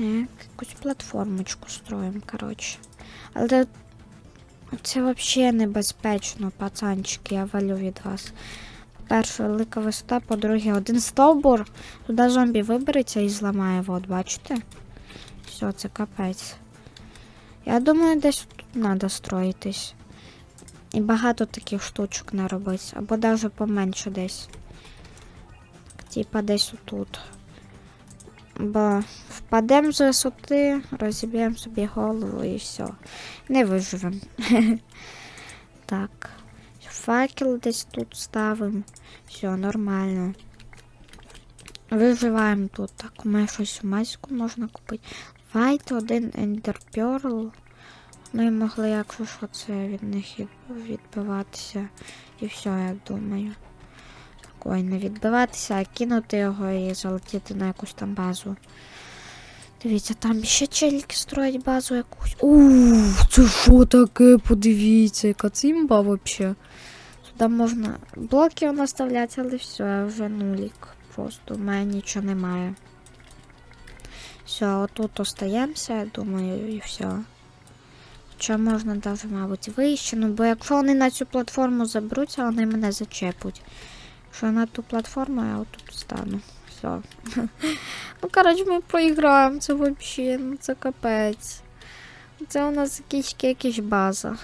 Якусь платформочку строїмо, коротше. Але це взагалі небезпечно, пацанчики, я валю від вас. По-перше, велика висота, по-друге, один стовбур. Туди зомбі вибереться і зламає, от, бачите? Все, це капець. Я думаю, десь тут треба строїтись. І багато таких штучок не робити. Або навіть поменше десь. Типа десь отут. Бо впадемо з висоти, розіб'ємо собі голову і все. Не виживемо. так. Факел десь тут ставимо. Все, нормально. Виживаємо тут. Так, у мене щось маску можна купити. Файт один Ender Pearl. Ми могли, якщо що, це від них відбиватися. І все, я думаю. Ой, не відбиватися, а кинути його і залетіти на якусь там базу. Дивіться, там ще челіки строять базу якусь. Ууу, це що таке? Подивіться, яка цимба вообще. Сюди можна блоки наставляти, але все, я вже нулік. Просто в мене нічого немає. Все, отут остаємося, я думаю, і все. Хоча можна навіть, мабуть, вище, ну бо якщо вони на цю платформу заберуться, вони мене зачепуть. Якщо на ту платформу, я отут стану. Все. Ну, коротше, ми проіграємо, це взагалі, ну це капець. Це у нас якісь якась база.